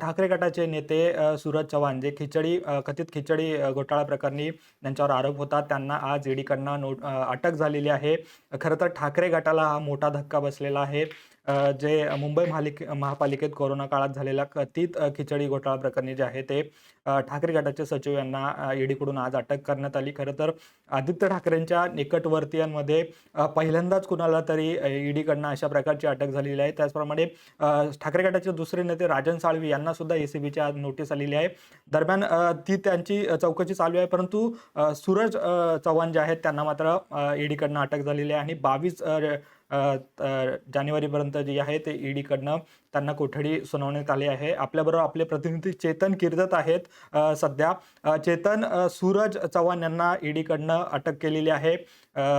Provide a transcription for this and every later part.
ठाकरे गटाचे नेते सूरज चव्हाण जे खिचडी कथित खिचडी घोटाळा प्रकरणी त्यांच्यावर आरोप होता त्यांना आज ईडीकडनं नोट अटक झालेली आहे. खरं तर ठाकरे गटाला हा मोठा धक्का बसलेला आहे. जे मुंबई महालिक महापालिकेत कोरोना काळात झालेला कथित खिचडी घोटाळा प्रकरणी जे आहे ते ठाकरे गटाचे सचिव यांना ईडीकडून आज अटक करण्यात आली. खरं तर आदित्य ठाकरेंच्या निकटवर्तीयांमध्ये पहिल्यांदाच कुणाला तरी ईडीकडनं अशा प्रकारची अटक झालेली आहे. त्याचप्रमाणे ठाकरे गटाचे दुसरे नेते राजन साळवी यांना सुद्धा एसीबीची आज नोटीस आलेली आहे. दरम्यान ती त्यांची चौकशी चालू आहे. परंतु सूरज चव्हाण जे आहेत त्यांना मात्र ईडीकडनं अटक झालेली आहे. आणि बावीस जानेवारीपर्यंत जे आहे ते ईडीकडनं त्यांना कोठडी सुनावण्यात आली आहे. आपल्याबरोबर आपले प्रतिनिधी चेतन किर्दत आहेत. सध्या चेतन सूरज चव्हाण यांना ईडीकडनं अटक केलेली आहे.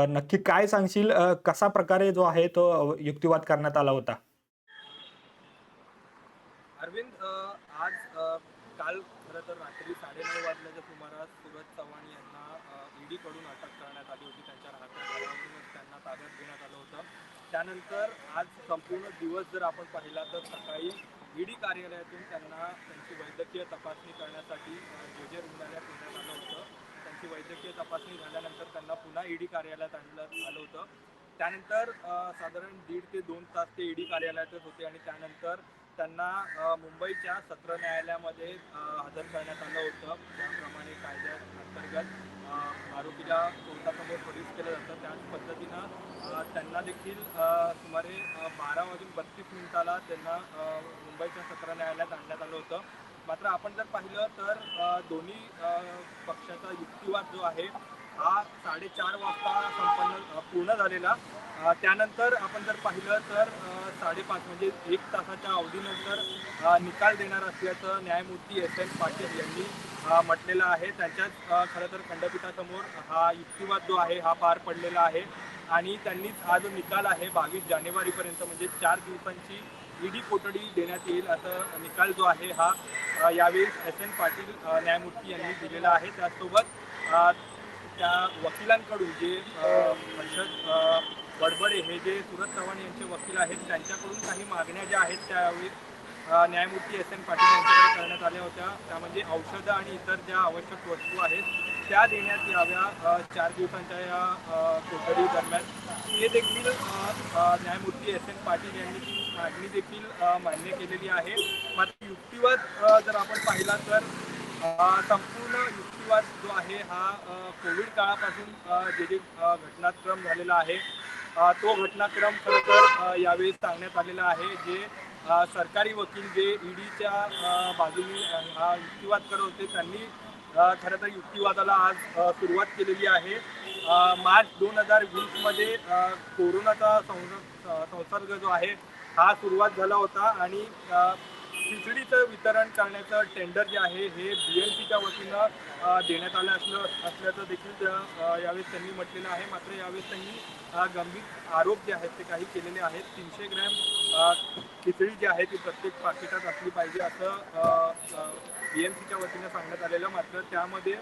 नक्की काय सांगशील? कसा प्रकारे जो आहे तो युक्तिवाद करण्यात आला होता? अरविंद आज काल खरं तर रात्री साडेनऊ वाजल्याच्या सुमारास सूरज चव्हाण यांना ईडीकडून अटक करण्यात आली होती त्यांच्या त्यानंतर आज संपूर्ण दिवस जर आपण पाहिला तर सकाळी ईडी कार्यालयातून त्यांना त्यांची वैद्यकीय तपासणी करण्यासाठी जे जे रुग्णालयात नेण्यात आलं होतं त्यांची वैद्यकीय तपासणी झाल्यानंतर त्यांना पुन्हा ईडी कार्यालयात आणलं आलं होतं. त्यानंतर साधारण दीड ते दोन तास ते ईडी कार्यालयातच होते आणि त्यानंतर त्यांना मुंबईच्या सत्र न्यायालयामध्ये हजर करण्यात आलं होतं. त्याप्रमाणे कायद्या अंतर्गत आरोपीला कोर्टासमोर प्रोड्यूस केलं जातं. त्याच पद्धतीनं त्यांना देखील सुमारे बारा वाजून बत्तीस मिनिटाला त्यांना मुंबईच्या सत्र न्यायालयात आणण्यात आलं होतं. मात्र आपण जर पाहिलं तर दोन्ही पक्षाचा युक्तिवाद जो आहे हा साडेचार वाजता संपन्न पूर्ण झालेला. त्यानंतर आपण जर पाहिलं तर साडेपाच म्हणजे एक तासाच्या अवधीनंतर निकाल देणार असल्याचं न्यायमूर्ती एस एन पाटील यांनी म्हटलेलं आहे. त्यांच्याच खरं तर खंडपीठासमोर हा युक्तिवाद जो आहे हा पार पडलेला आहे. आणि त्यांनीच हा जो निकाल आहे बावीस जानेवारीपर्यंत म्हणजे चार दिवसांची ईडी कोठडी देण्यात येईल असं निकाल जो आहे हा यावेळी एस एन पाटील न्यायमूर्ती यांनी दिलेला आहे. त्याचसोबत त्या वकिलांकडून जे हर्षद बडबडे हे जे सुरज चव्हाण यांचे वकील आहेत त्यांच्याकडून काही मागण्या ज्या आहेत त्यावेळी न्यायमूर्ती एस एन पाटील यांच्याकडे करण्यात आल्या होत्या. त्या म्हणजे औषधं आणि इतर ज्या आवश्यक वस्तू आहेत त्या देण्यात याव्या चार दिवसांच्या या कोठडी हे देखील न्यायमूर्ती एस एन पाटील यांनी ती मागणी देखील मान्य केलेली आहे. मात्र युक्तिवाद जर आपण पाहिला तर संपूर्ण युक्तिवाद जो आहे हा कोविड काळापासून जे जे घटनाक्रम झालेला आहे तो घटनाक्रम खरं तर यावेळी सांगण्यात आलेला आहे जे सरकारी वकील जे ईडीच्या बाजूने हा युक्तिवाद करत होते त्यांनी खरं तर युक्तिवादाला आज सुरुवात केलेली आहे. मार्च दोन हजार वीसमध्ये मध्ये कोरोनाचा संसर्ग संसर्ग जो आहे हा सुरुवात झाला होता आणि खिचडीचं वितरण करण्याचं टेंडर जे आहे हे बी एल सीच्या वतीनं देण्यात आलं असलं असल्याचं देखील यावेळेस त्यांनी म्हटलेलं आहे. मात्र यावेळेस त्यांनी गंभीर आरोप जे आहेत ते काही केलेले आहेत. तीनशे ग्रॅम खिचडी जी आहे ती प्रत्येक पाकिटात असली पाहिजे असं बी एम सीच्या वतीनं सांगण्यात आलेलं. मात्र त्यामध्ये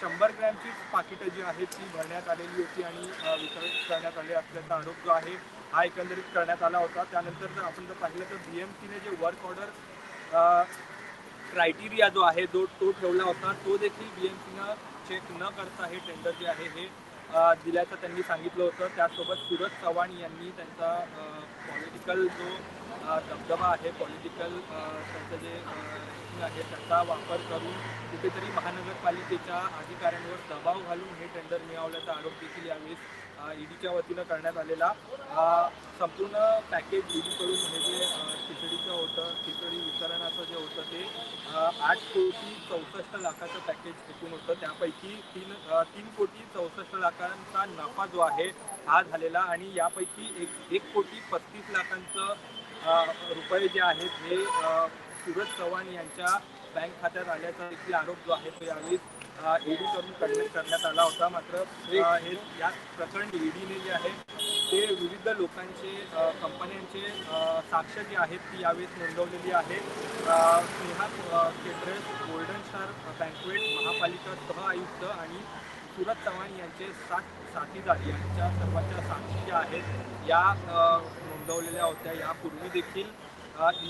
शंभर ग्रॅमची पाकिटं जी आहेत ती भरण्यात आलेली होती आणि वितरण करण्यात आले असल्याचा आरोप जो आहे हा एकंदरीत करण्यात आला होता. त्यानंतर जर आपण जर पाहिलं तर बी एम सीने जे वर्क ऑर्डर क्रायटेरिया जो आहे जो तो ठेवला होता तो देखील बी एम सीनं चेक न करता हे टेंडर जे आहे हे दिल्याचं त्यांनी सांगितलं होतं. त्यासोबत सूरज चव्हाण यांनी त्यांचा पॉलिटिकल जो दबदबा आहे. पॉलिटिकल त्यांचं जे आहे त्याचा वापर करून कुठेतरी महानगरपालिकेच्या अधिकाऱ्यांवर दबाव घालून हे टेंडर मिळवल्याचा आरोप देखील यावेळी ईडीच्या वतीनं करण्यात आलेला. संपूर्ण पॅकेज ईडीकडून हे जे खिचडीचं होतं खिचडी वितरणाचं जे होतं ते आठ कोटी चौसष्ट लाखाचं पॅकेज एकूण होतं. त्यापैकी तीन तीन कोटी चौसष्ट लाखांचा नफा जो आहे हा झालेला आणि यापैकी एक एक कोटी पस्तीस लाखांचं रुपये जे आहेत हे सूरज चव्हाण यांच्या बँक खात्यात आल्याचा देखील आरोप जो आहे तो यावेळी ईडी कडून करण्यात करण्यात आला होता. मात्र हे या प्रकरणी ईडीने जे आहे ते विविध लोकांचे कंपन्यांचे साक्ष जी आहेत ती यावेळेस नोंदवलेली आहे. स्नेहा अ, गोल्डन स्टार बँकवेट महापालिका सह आयुक्त आणि सुरज चव्हाण यांचे सात साथीदार यांच्या सर्वांच्या साक्षी ज्या आहेत या नोंदवलेल्या होत्या. यापूर्वी देखील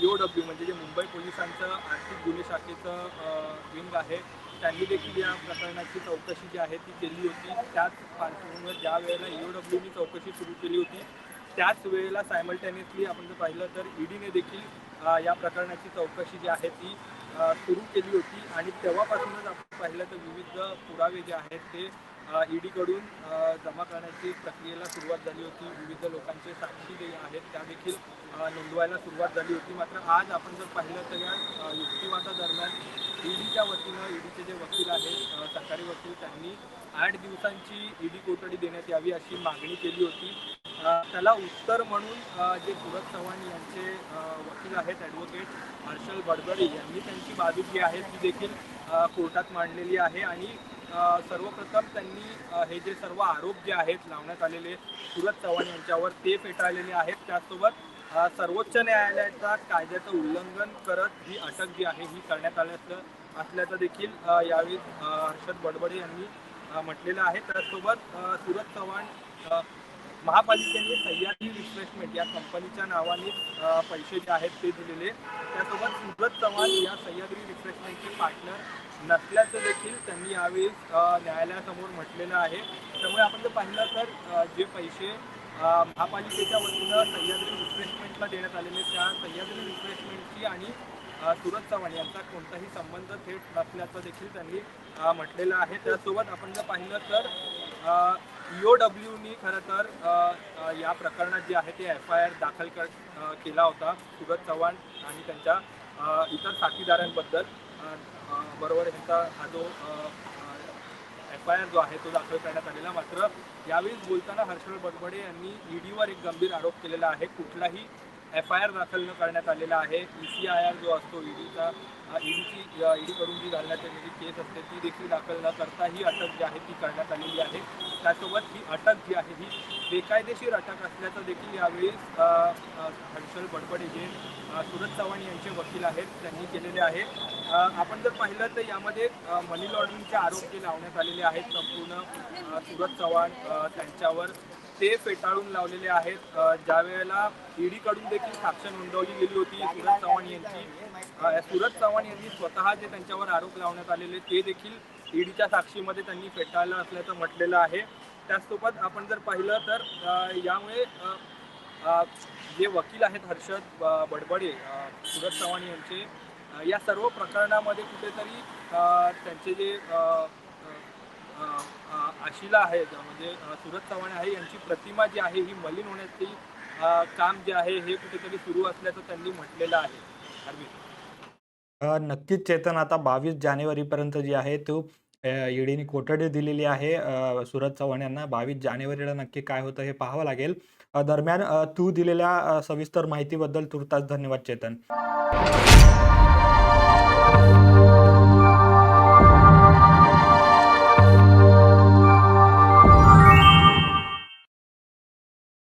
ईओ डब्ल्यू म्हणजे जे मुंबई पोलिसांचं आर्थिक गुन्हे शाखेचं विंग आहे त्यांनी देखील या प्रकरणाची चौकशी जी आहे ती केली होती. त्याच पार्श्वभूमीवर ज्या वेळेला ईओडब्ल्यूनी चौकशी सुरू केली होती त्याच वेळेला सायमल्टेनियसली आपण जर पाहिलं तर ईडीने देखील या प्रकरणाची चौकशी जी आहे ती सुरू केली होती. आणि तेव्हापासूनच आपण पाहिलं तर विविध पुरावे जे आहेत ते ईडीकडून जमा करण्याची प्रक्रियेला सुरुवात झाली होती. विविध लोकांचे साक्षी जे आहेत त्या देखील नोंदवायला सुरुवात झाली होती. मात्र आज आपण जर पाहिलं तर या युक्तिवादादरम्यान ईडीच्या वतीनं ईडीचे जे वकील आहेत सरकारी वकील त्यांनी आठ दिवसांची ईडी कोठडी देण्यात यावी अशी मागणी केली होती. त्याला उत्तर म्हणून जे सूरज चव्हाण यांचे वकील आहेत ॲडव्होकेट हर्षल बडबडे यांनी त्यांची बाजू जी आहे ती देखील कोर्टात मांडलेली आहे. आणि सर्वप्रथम त्यांनी हे जे सर्व आरोप जे आहेत लावण्यात आलेले सूरज चव्हाण यांच्यावर ते फेटाळलेले आहेत. त्याचसोबत सर्वोच्च न्यायालयाचा कायद्याचं उल्लंघन करत ही अटक जी आहे ही करण्यात आल्याचं असल्याचं देखील यावेळी हर्षद बडबडे यांनी म्हटलेलं आहे. त्याचसोबत सूरज चव्हाण महापालिकेने सह्याद्री रिफ्रेशमेंट या कंपनीच्या नावाने पैसे जे आहेत ते दिलेले. त्यासोबत सुब्रत चव्हाण या सह्याद्री रिफ्रेशमेंटचे पार्टनर नसल्याचं देखील त्यांनी यावेळी न्यायालयासमोर म्हटलेलं आहे. त्यामुळे आपण जर पाहिलं तर जे पैसे महापालिकेच्या वतीनं सह्याद्री रिफ्रेशमेंटला देण्यात आलेले त्या सह्याद्री रिफ्रेशमेंटची आणि सुरत चव्हाण यांचा कोणताही संबंध थेट नसल्याचं देखील त्यांनी म्हटलेलं आहे. त्यासोबत आपण जर पाहिलं तर ईओडब्ल्यूनी खरं तर या प्रकरणात जे आहे ते एफ आय आर दाखल कर केला होता सुरज चव्हाण आणि त्यांच्या इतर साथीदारांबद्दल. बरोबर ह्यांचा हा जो एफ आय आर जो आहे तो दाखल करण्यात आलेला. मात्र यावेळी बोलताना हर्षल बडबडे यांनी ईडीवर एक गंभीर आरोप केलेला आहे. कुठलाही एफ आय आर दाखल न करण्यात आलेला आहे. ई सी आय आर जो असतो ईडीचा ईडीची ईडीकडून जी घालण्यात आलेली केस असते ती देखील दाखल न करता ही अटक जी आहे ती करण्यात आलेली आहे. त्यासोबत ही अटक जी आहे ही बेकायदेशीर अटक असल्याचं देखील यावेळी हर्षल बडबडे जे सुरज चव्हाण यांचे वकील आहेत त्यांनी केलेले आहे. आपण जर पाहिलं तर यामध्ये मनी लॉन्ड्रिंगचे आरोप जे लावण्यात आलेले आहेत संपूर्ण सुरज चव्हाण त्यांच्यावर ते फेटाळून लावलेले आहेत. ज्यावेळेला ज्या वेळेला ईडीकडून देखील साक्ष नोंदवली गेली होती सुरज चव्हाण यांची सुरज चव्हाण यांनी स्वतः जे त्यांच्यावर आरोप लावण्यात आलेले ते देखील ईडीच्या साक्षीमध्ये त्यांनी फेटाळलं असल्याचं म्हटलेलं आहे. त्याचसोबत आपण जर पाहिलं तर यामुळे जे वकील आहेत हर्षद बडबडे सुरज चव्हाण यांचे या सर्व प्रकरणामध्ये कुठेतरी त्यांचे जे आशिला आहे म्हणजे सुरज चव्हाण आहे यांची प्रतिमा जी आहे ही मलिन होण्याची काम जे आहे हे कुठेतरी सुरू असल्याचं त्यांनी म्हटलेलं आहे. नक्कीच चेतन आता बावीस जानेवारीपर्यंत जी आहे तो ईडीने कोठडी दिलेली आहे अ, सुरज चव्हाण यांना. बावीस जानेवारीला नक्की काय होतं हे पाहावं लागेल. अ, दरम्यान अ, तू दिलेल्या अ, सविस्तर माहितीबद्दल तुर्तास धन्यवाद चेतन.